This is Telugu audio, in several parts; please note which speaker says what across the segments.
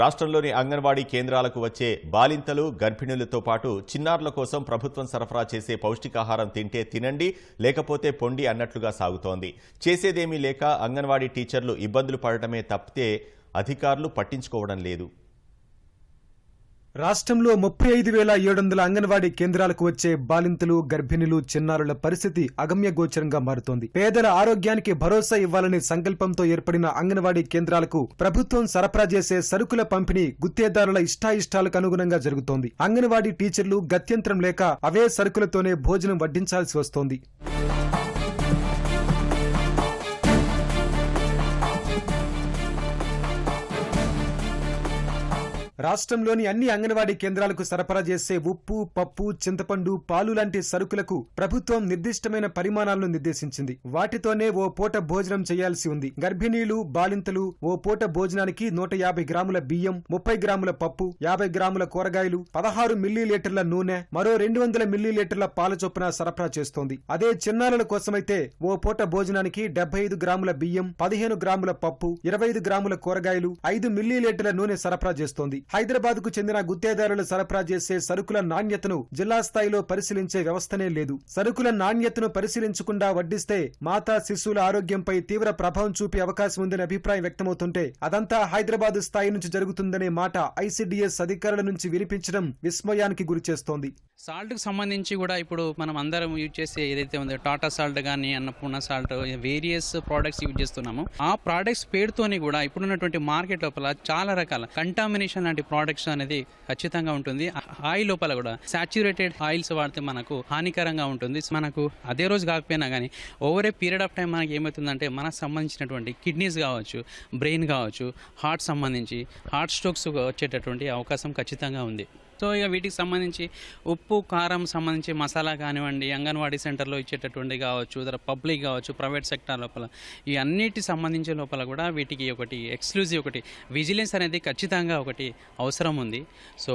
Speaker 1: రాష్ట్రంలోని అంగన్వాడీ కేంద్రాలకు వచ్చే బాలింతలు గర్భిణులతో పాటు చిన్నారుల కోసం ప్రభుత్వం సరఫరా చేసే పౌష్టికాహారం తింటే తినండి లేకపోతే పొండి అన్నట్లుగా సాగుతోంది. చేసేదేమీ లేక అంగన్వాడీ టీచర్లు ఇబ్బందులు పడటమే తప్పితే అధికారులు పట్టించుకోవడం లేదు.
Speaker 2: రాష్ట్రంలో ముప్పై ఐదు వేల ఏడు వందల అంగన్వాడీ కేంద్రాలకు వచ్చే బాలింతలు గర్భిణులు చిన్నారుల పరిస్థితి అగమ్యగోచరంగా మారుతోంది. పేదల ఆరోగ్యానికి భరోసా ఇవ్వాలనే సంకల్పంతో ఏర్పడిన అంగన్వాడీ కేంద్రాలకు ప్రభుత్వం సరఫరా చేసే సరుకుల పంపిణీ గుత్తేదారుల ఇష్టాయిష్టాలకు అనుగుణంగా జరుగుతోంది. అంగన్వాడీ టీచర్లు గత్యంతరం లేక అవే సరుకులతోనే భోజనం వడ్డించాల్సి వస్తోంది. రాష్ట్రంలోని అన్ని అంగన్వాడీ కేంద్రాలకు సరఫరా చేసే ఉప్పు పప్పు చింతపండు పాలు లాంటి సరుకులకు ప్రభుత్వం నిర్దిష్టమైన పరిమాణాలను నిర్దేశించింది. వాటితోనే ఓ పూట భోజనం చేయాల్సి ఉంది. గర్భిణీలు బాలింతలు ఓ పూట భోజనానికి నూట యాభై గ్రాముల బియ్యం ముప్పై గ్రాముల పప్పు యాభై గ్రాముల కూరగాయలు పదహారు మిల్లీ లీటర్ల నూనె మరో రెండు వందల మిల్లీ లీటర్ల పాల చొప్పున సరఫరా చేస్తోంది. అదే చిన్నారుల కోసమైతే ఓ పూట భోజనానికి డెబ్బై ఐదు గ్రాముల బియ్యం పదిహేను గ్రాముల పప్పు ఇరవై ఐదు గ్రాముల కూరగాయలు ఐదు మిల్లీలీటర్ల నూనె సరఫరా చేస్తోంది. హైదరాబాద్కు చెందిన గుత్తేదారులు సరఫరా చేసే సరుకుల నాణ్యతను జిల్లా స్థాయిలో పరిశీలించే వ్యవస్థనే లేదు. సరుకుల నాణ్యతను పరిశీలించకుండా వడ్డిస్తే మాతా శిశువుల ఆరోగ్యంపై తీవ్ర ప్రభావం చూపే అవకాశం ఉందని అభిప్రాయం వ్యక్తమవుతుంటే అదంతా హైదరాబాద్ స్థాయి నుంచి జరుగుతుందనే మాట ఐసిడిఎస్ అధికారుల నుంచి వినిపించడం విస్మయానికి గురిచేస్తోంది
Speaker 3: సాల్ట్కి సంబంధించి కూడా ఇప్పుడు మనం అందరం యూజ్ చేసే ఏదైతే ఉందో టాటా సాల్ట్ కానీ Annapurna salt various products use చేస్తున్నాము. ఆ ప్రోడక్ట్స్ పేరుతోని కూడా ఇప్పుడున్నటువంటి మార్కెట్ లోపల చాలా రకాల కంటామినేషన్ లాంటి ప్రోడక్ట్స్ అనేది ఖచ్చితంగా ఉంటుంది. ఆయిల్ లోపల కూడా సాచ్యురేటెడ్ ఆయిల్స్ వాడితే మనకు హానికరంగా ఉంటుంది. మనకు అదే రోజు కాకపోయినా కానీ over a period of time మనకి ఏమవుతుందంటే మనకు సంబంధించినటువంటి కిడ్నీస్ కావచ్చు బ్రెయిన్ కావచ్చు హార్ట్ సంబంధించి హార్ట్ స్ట్రోక్స్ వచ్చేటటువంటి అవకాశం ఖచ్చితంగా ఉంది. సో ఇక వీటికి సంబంధించి ఉప్పు కారం సంబంధించి మసాలా కానివ్వండి అంగన్వాడీ సెంటర్లో ఇచ్చేటటువంటి కావచ్చు ఇతర పబ్లిక్ కావచ్చు ప్రైవేట్ సెక్టార్ లోపల ఈ అన్నిటి సంబంధించిన లోపల కూడా వీటికి ఒకటి ఎక్స్క్లూజివ్ ఒకటి విజిలెన్స్ అనేది ఖచ్చితంగా ఒకటి అవసరం ఉంది. సో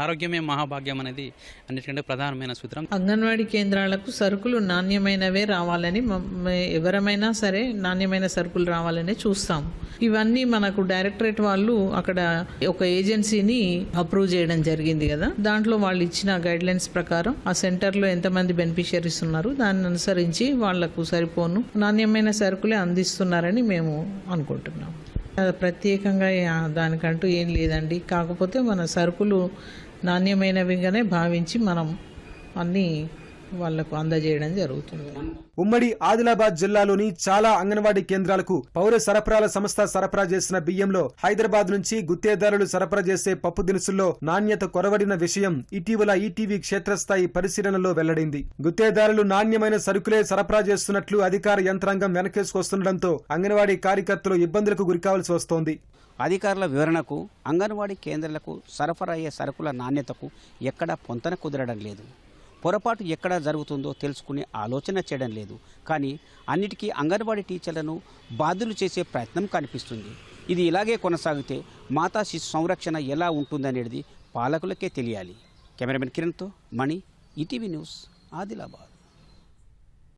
Speaker 3: ఆరోగ్యమే మహాభాగ్యం అనేది అన్నిటికంటే ప్రధానమైన సూత్రం.
Speaker 4: అంగన్వాడీ కేంద్రాలకు సరుకులు నాణ్యమైనవే రావాలని ఎవరమైనా సరే నాణ్యమైన సరుకులు రావాలని చూస్తాం. ఇవన్నీ మనకు డైరెక్టరేట్ వాళ్ళు అక్కడ ఒక ఏజెన్సీని అప్రూవ్ చేయడం జరిగింది కదా. దాంట్లో వాళ్ళు ఇచ్చిన గైడ్ లైన్స్ ప్రకారం ఆ సెంటర్లో ఎంతమంది బెనిఫిషియరీస్ ఉన్నారు దాన్ని అనుసరించి వాళ్ళకు సరిపోను నాణ్యమైన సరుకులే అందిస్తున్నారని మేము అనుకుంటున్నాం. ప్రత్యేకంగా దానికంటూ ఏం లేదండి. కాకపోతే మన సరుకులు నాణ్యమైనవిగానే భావించి మనం అన్నీ వాళ్ళకు అందజేయడం జరుగుతుంది.
Speaker 2: ఉమ్మడి ఆదిలాబాద్ జిల్లాలోని చాలా అంగన్వాడీ కేంద్రాలకు పౌర సరఫరాల సంస్థ సరఫరా చేసిన బియ్యంలో హైదరాబాద్ నుంచి గుత్తేదారులు సరఫరా చేసే పప్పు దినుసుల్లో నాణ్యత కొరవడిన విషయం ఇటీవల ఈటీవీ క్షేత్రస్థాయి పరిశీలనలో వెల్లడైంది. గుత్తేదారులు నాణ్యమైన సరుకులే సరఫరా చేస్తున్నట్లు అధికార యంత్రాంగం వెనకేసుకొస్తుండటంతో అంగన్వాడీ కార్యకర్తలు ఇబ్బందులకు గురికావాల్సి వస్తోంది.
Speaker 5: అధికారుల వివరణకు అంగన్వాడీ కేంద్రాలకు సరఫరా అయ్యే సరుకుల నాణ్యతకు ఎక్కడా పొంతన కుదరడం లేదు. పొరపాటు ఎక్కడ జరుగుతుందో తెలుసుకునే ఆలోచన చేయడం లేదు. కానీ అన్నిటికీ అంగన్వాడీ టీచర్లను బాధ్యులు చేసే ప్రయత్నం కనిపిస్తుంది. ఇది ఇలాగే కొనసాగితే మాతా శిశు సంరక్షణ ఎలా ఉంటుందనేది పాలకులకే తెలియాలి. కెమెరామెన్ కిరణ్తో మణి ఈటీవీ న్యూస్ ఆదిలాబాద్.